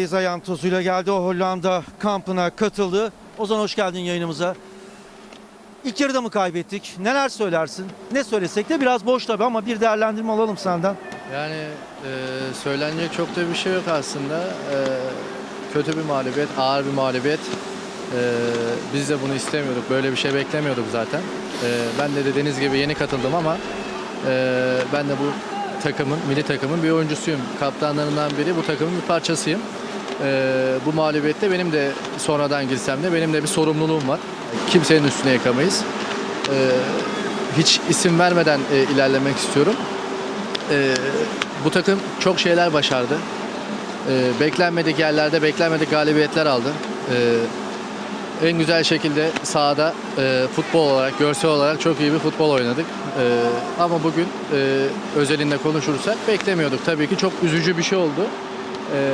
Ayağın tozuyla geldi o Hollanda kampına katıldı. Ozan hoş geldin yayınımıza. İlk yarıda mı kaybettik? Neler söylersin? Ne söylesek de biraz boş tabii ama bir değerlendirme alalım senden. Yani e, söylenecek çok da bir şey yok aslında. E, kötü bir mağlubiyet, ağır bir mağlubiyet. E, biz de bunu istemiyorduk. Böyle bir şey beklemiyorduk zaten. E, ben de dediğiniz gibi yeni katıldım ama e, ben de bu takımın, milli takımın bir oyuncusuyum. Kaptanlarından biri, bu takımın bir parçasıyım. E, bu mağlubiyette benim de sonradan girsem de benim de bir sorumluluğum var. Kimsenin üstüne yıkamayız. E, hiç isim vermeden e, ilerlemek istiyorum. Ee, bu takım çok şeyler başardı. Ee, beklenmedik yerlerde beklenmedik galibiyetler aldı. Ee, en güzel şekilde sahada e, futbol olarak, görsel olarak çok iyi bir futbol oynadık. Ee, ama bugün e, özelinde konuşursak beklemiyorduk. Tabii ki çok üzücü bir şey oldu. Ee,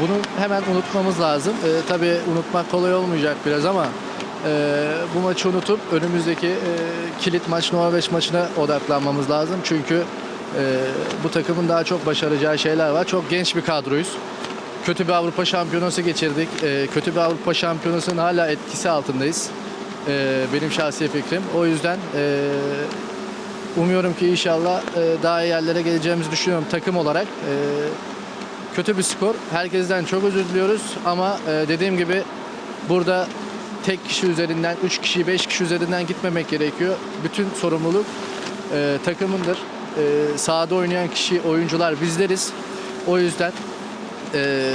bunu hemen unutmamız lazım. Ee, tabii unutmak kolay olmayacak biraz ama e, bu maçı unutup önümüzdeki e, kilit maç Norveç maçına odaklanmamız lazım. Çünkü e, bu takımın daha çok başaracağı şeyler var. Çok genç bir kadroyuz. Kötü bir Avrupa Şampiyonası geçirdik. E, kötü bir Avrupa Şampiyonası'nın hala etkisi altındayız. E, benim şahsi fikrim. O yüzden e, umuyorum ki inşallah e, daha iyi yerlere geleceğimizi düşünüyorum takım olarak. E, kötü bir skor. Herkesten çok özür diliyoruz ama e, dediğim gibi burada tek kişi üzerinden, 3 kişi, 5 kişi üzerinden gitmemek gerekiyor. Bütün sorumluluk e, takımındır. E, sahada oynayan kişi, oyuncular bizleriz. O yüzden e,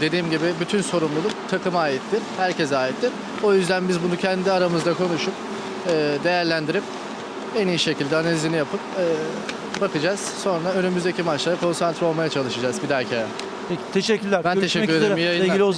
dediğim gibi bütün sorumluluk takıma aittir, herkese aittir. O yüzden biz bunu kendi aramızda konuşup e, değerlendirip en iyi şekilde analizini yapıp e, bakacağız. Sonra önümüzdeki maçlara konsantre olmaya çalışacağız bir dahaki. Peki, teşekkürler. Ben Görüşmek teşekkür ederim. üzere. İyi yayınlar. Sevgili Ozan.